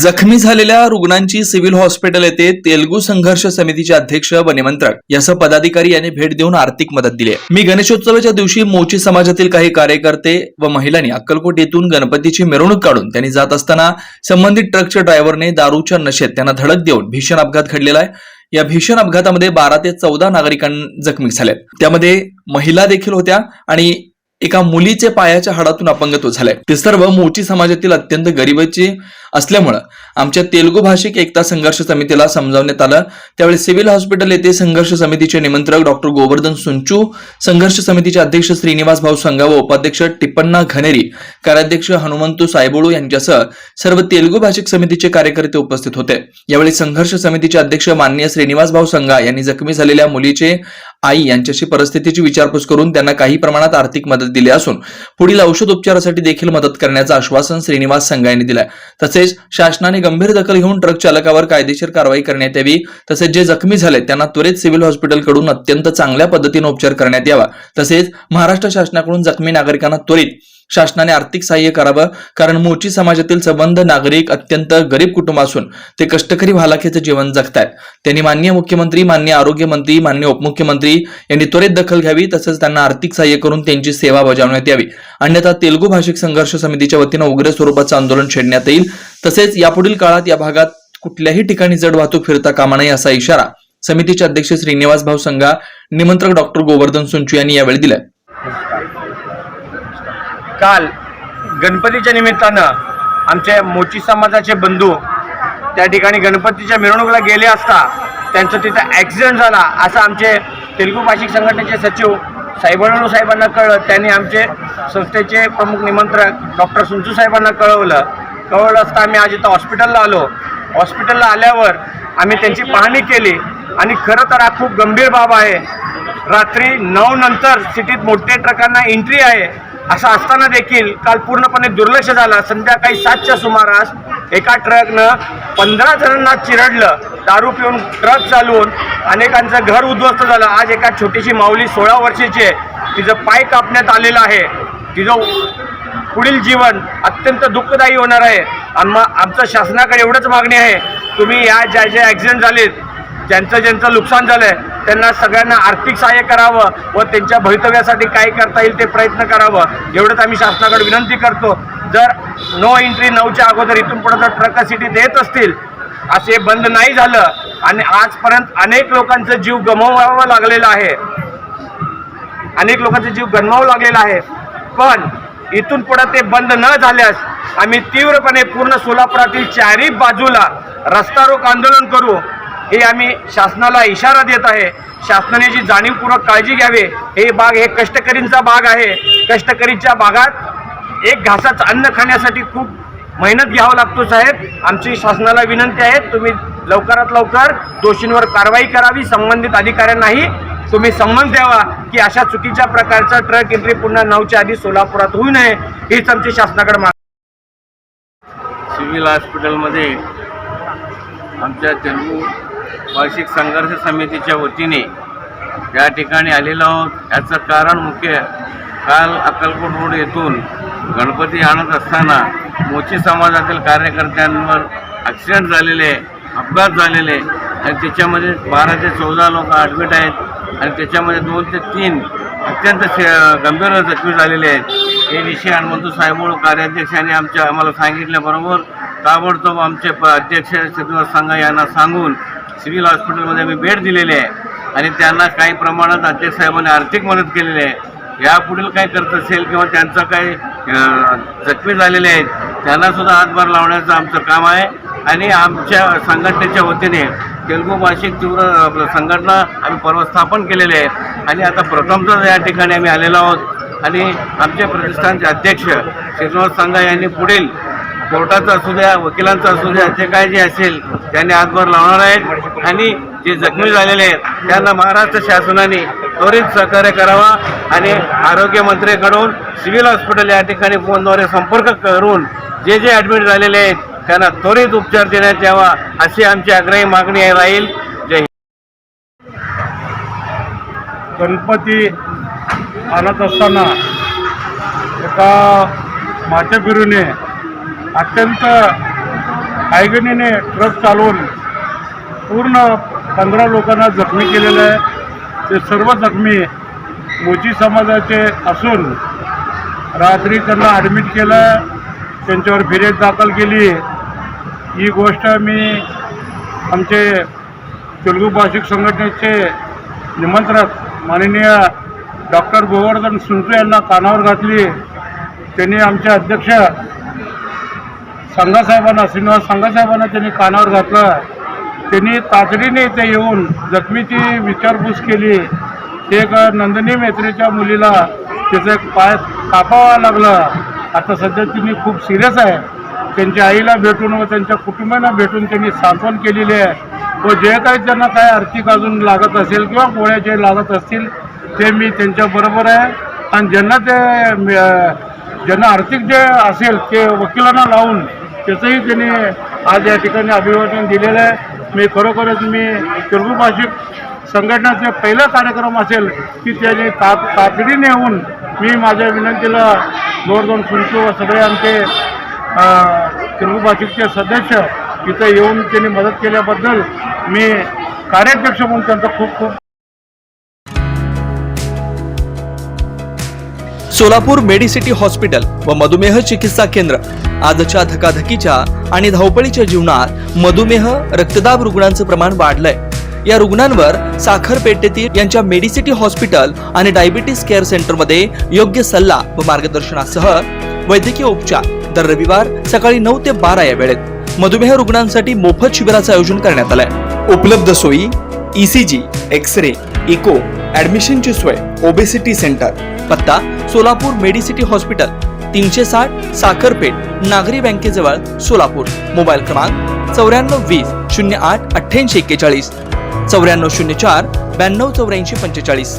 जखमी झालेल्या रुग्णांची सिव्हिल हॉस्पिटल येथे तेलगू संघर्ष समितीचे अध्यक्ष वनिमंत्रक यासह पदाधिकारी यांनी भेट देऊन आर्थिक मदत दिली आहे. मी गणेशोत्सवाच्या दिवशी मोची समाजातील काही कार्यकर्ते व महिलांनी अक्कलकोट येथून गणपतीची मिरवणूक काढून त्यांनी जात असताना संबंधित ट्रकच्या ड्रायव्हरने दारूच्या नशेत त्यांना धडक देऊन भीषण अपघात घडलेला आहे या भीषण अपघातामध्ये बारा ते चौदा नागरिकां जखमी झाले त्यामध्ये महिला देखील होत्या आणि एका मुलीचे पायाच्या हाडातून अपंगत्व झालंय. ते सर्व मोची समाजातील अत्यंत गरिबीचे असल्यामुळं आमच्या तेलुगू भाषिक एकता संघर्ष समितीला समजावण्यात आलं. त्यावेळी सिव्हिल हॉस्पिटल येथे संघर्ष समितीचे निमंत्रक डॉक्टर गोवर्धन सुंचू संघर्ष समितीचे अध्यक्ष श्रीनिवास भाऊ संघा व उपाध्यक्ष टिप्पण्णा घनेरी कार्याध्यक्ष हनुमंतू सायबोळू यांच्यासह सर्व तेलुगू भाषिक समितीचे कार्यकर्ते उपस्थित होते. यावेळी संघर्ष समितीचे अध्यक्ष माननीय श्रीनिवास भाऊ संघा यांनी जखमी झालेल्या मुलीचे आई यांच्याशी परिस्थितीची विचारपूस करून त्यांना काही प्रमाणात आर्थिक मदत दिली असून पुढील औषध उपचारासाठी देखील मदत करण्याचं आश्वासन श्रीनिवास संघाने यांनी दिलंय. तसेच शासनाने गंभीर दखल घेऊन ट्रक चालकावर कायदेशीर कारवाई करण्यात यावी तसेच जे जखमी झाले त्यांना त्वरित सिव्हिल हॉस्पिटलकडून अत्यंत चांगल्या पद्धतीने उपचार करण्यात यावा. तसेच महाराष्ट्र शासनाकडून जखमी नागरिकांना त्वरित शासनाने आर्थिक सहाय्य करावं. कारण मोची समाजातील संबंध नागरिक अत्यंत गरीब कुटुंब असून ते कष्टकरी भालाखेचं जीवन जगतायत. त्यांनी माननीय मुख्यमंत्री माननीय आरोग्य मंत्री उपमुख्यमंत्री यांनी त्वरित दखल घ्यावी तसंच त्यांना आर्थिक सहाय्य करून त्यांची सेवा बजावण्यात यावी. अन्यथा तेलुगू भाषिक संघर्ष समितीच्या वतीनं उग्र स्वरूपाचं आंदोलन छेडण्यात येईल. तसेच यापुढील काळात या भागात कुठल्याही ठिकाणी जड वाहतूक फिरता कामा नये असा इशारा समितीचे अध्यक्ष श्रीनिवास भाऊ संघा निमंत्रक डॉक्टर गोवर्धन सुंचू यांनी यावेळी दिलाय. काल गणपतीच्या निमित्तानं आमचे मोची समाजाचे बंधू त्या ठिकाणी गणपतीच्या मिरवणुकीला गेले असता त्यांचं तिथं ॲक्सिडेंट झाला असं आमचे तेलुगू भाषिक संघटनेचे सचिव साहेबानू साहेबांना कळलं. त्यांनी आमचे संस्थेचे प्रमुख निमंत्रक डॉक्टर सुंचू साहेबांना कळवलं. कळवलं असता आम्ही आज इथं हॉस्पिटलला आलो. हॉस्पिटलला आल्यावर आम्ही त्यांची पाहणी केली. आणि खरं तर हा खूप गंभीर बाब आहे. रात्री नऊ नंतर सिटीत मोठ्या ट्रकांना एंट्री आहे. असं असताना देखील काल पूर्णपणे दुर्लक्ष झालं. संध्याकाळी सातच्या सुमारास एका ट्रकनं पंधरा जणांना चिरडलं. दारू पिऊन ट्रक चालवून अनेकांचं घर उद्ध्वस्त झालं. आज एका छोटीशी माऊली सोळा वर्षाची आहे. तिचं पाय कापण्यात आलेलं आहे. तिचं पुढील जीवन अत्यंत दुःखदायी होणार आहे. आम्हा आमचं शासनाकडे एवढंच मागणी आहे. तुम्ही या ज्या ज्या ॲक्सिडेंट झालेत ज्यांचं ज्यांचं नुकसान झालं आहे त्यांना सगळ्यांना आर्थिक सहाय्य करावं व त्यांच्या भवितव्यासाठी काय करता येईल ते प्रयत्न करावं एवढंच आम्ही शासनाकडे विनंती करतो. जर नो एंट्री नऊच्या अगोदर इथून पुढे जर ट्रक सिटीत येत असतील असे बंद नाही झालं आणि आजपर्यंत अनेक लोकांचा जीव गमवावा लागलेला आहे. अनेक लोकांचा जीव गमवावा लागलेला आहे. पण इथून पुढे ते बंद न झाल्यास आम्ही तीव्रपणे पूर्ण सोलापुरातील चारही बाजूला रस्ता रोक आंदोलन करू. हे आम्ही शासनाला इशारा देत आहे. शासनाने जी जाणीवपूर्वक काळजी घ्यावी हे बाग हे कष्टकरींचा बाग आहे. कष्टकरीच्या बागात एक घासाचं अन्न खाण्यासाठी खूप मेहनत घ्यावं लागतो साहेब. आमची शासनाला विनंती आहे तुम्ही लवकरात लवकर दोषींवर कारवाई करावी संबंधित अधिकाऱ्यांनाही तुम्ही संबंध द्यावा की अशा चुकीच्या प्रकारचा ट्रक एंट्री पुन्हा नऊच्या आधी सोलापुरात होऊ नये हीच आमची शासनाकडे मागणी सिव्हिल हॉस्पिटलमध्ये आमच्या तेलुगू भाषिक संघर्ष समितीच्या वतीने या ठिकाणी आलेलो आहोत. याचं कारण मुख्य काल अक्कलकोट रोड येथून गणपती आणत असताना मोची समाजातील कार्यकर्त्यांवर ॲक्सिडेंट झालेले अपघात झालेले आणि त्याच्यामध्ये बारा ते चौदा लोक ॲडमिट आहेत आणि त्याच्यामध्ये दोन ते तीन अत्यंत गंभीर जखमी झालेले आहेत. हे विषय हनुमंतू साहेबोळ कार्याध्यक्षांनी आमच्या आम्हाला सांगितल्याबरोबर ताबडतोब आमचे प अध्यक्ष श्रीनिवास सांगा यांना सांगून सिव्हिल हॉस्पिटलमध्ये आम्ही भेट दिलेली आहे. आणि त्यांना काही प्रमाणात अध्यक्ष साहेबांनी आर्थिक मदत केलेली आहे. यापुढील काय करत असेल किंवा त्यांचा काही जखमी झालेले आहेत त्यांनासुद्धा हातभार लावण्याचं आमचं काम आहे. आणि आमच्या संघटनेच्या वतीने तेलुगू भाषिक तीव्र संघटना आम्ही पर्वस्थापन केलेले आहे. आणि आता प्रथमतः या ठिकाणी आम्ही आलेलो आहोत. आणि आमचे प्रतिष्ठानचे अध्यक्ष श्रीनिवास सांगा यांनी पुढील कोर्टाचं असू द्या वकिलांचं असू द्या जे काय जे असेल त्यांनी हातभार लावणार आहेत. आणि जे जखमी झालेले आहेत त्यांना महाराष्ट्र शासनाने त्वरित सहकार्य करावा आणि आरोग्यमंत्र्यांकडून सिव्हिल हॉस्पिटल या ठिकाणी फोनद्वारे संपर्क करून जे जे ॲडमिट झालेले आहेत त्यांना त्वरित उपचार देण्यात यावा अशी आमची आग्रही मागणी राहील. जय गणपती आणत असताना एका माथेफिरूने अत्यंत आयगणीने ट्रक चालवून पूर्ण पंधरा लोकांना जखमी केलेलं आहे. ते सर्व जखमी मोची समाजाचे असून रात्री त्यांना ॲडमिट केलं त्यांच्यावर फिर्याद दाखल केली. ही गोष्ट मी आमचे तेलुगू भाषिक संघटनेचे निमंत्रक माननीय डॉक्टर गोवर्धन सुंचू यांना कानावर घातली. त्यांनी आमचे अध्यक्ष संघासाहेबांना श्रीनिवास संघासाहेबांना त्यांनी कानावर घातलं. त्यांनी तातडीने इथे येऊन जखमीची विचारपूस केली. एक नंदिनी मेत्रीच्या मुलीला त्याचं एक पाय कापावा लागलं. आता सध्या तिने खूप सिरियस आहे. त्यांच्या आईला भेटून व त्यांच्या कुटुंबांना भेटून त्यांनी सांत्वन केलेली आहे. व जे काही त्यांना काय आर्थिक अजून लागत असेल किंवा गोळ्या जे लागत असतील ते मी त्यांच्याबरोबर आहे. आणि ज्यांना ते ज्यांना आर्थिक जे असेल ते वकिलांना लावून त्याचंही त्यांनी आज या ठिकाणी अभिवादन दिलेलं आहे. मी खरोखरच मी तेलुगू भाषिक संघटनाचा पहिला कार्यक्रम असेल की त्याने ता तातडीने येऊन मी माझ्या विनंतीला दोन दोन सुंचू व सगळे आमचे तेलुगू भाषिकचे सदस्य इथं येऊन त्यांनी मदत केल्याबद्दल मी कार्याध्यक्ष म्हणून त्यांचा खूप खूप सोलापूर मेडिसिटी हॉस्पिटल व मधुमेह चिकित्सा केंद्र. आजच्या धकाधकीच्या आणि धावपळीच्या जीवनात मधुमेह रक्तदाब रुग्णांचं प्रमाण वाढलंय. या रुग्णांवर साखरपेटेतील यांच्या मेडिसिटी हॉस्पिटल आणि डायबिटीस केअर सेंटरमध्ये योग्य सल्ला व मार्गदर्शनासह वैद्यकीय उपचार दर रविवार सकाळी नऊ ते बारा या वेळेत. मधुमेह रुग्णांसाठी मोफत शिबिराचं आयोजन करण्यात आलंय. उपलब्ध सोयी ईसीजी एक्स रे इको ऍडमिशनची सोय ओबेसिटी सेंटर. पत्ता सोलापूर मेडिसिटी हॉस्पिटल. तीनशे साठ साखरपेठ नागरी बँकेजवळ सोलापूर. मोबाईल क्रमांक चौऱ्याण्णव वीस शून्य आठ अठ्ठ्याऐंशी एक्केचाळीस. चौऱ्याण्णव शून्य चार ब्याण्णव चौऱ्याऐंशी पंचेचाळीस.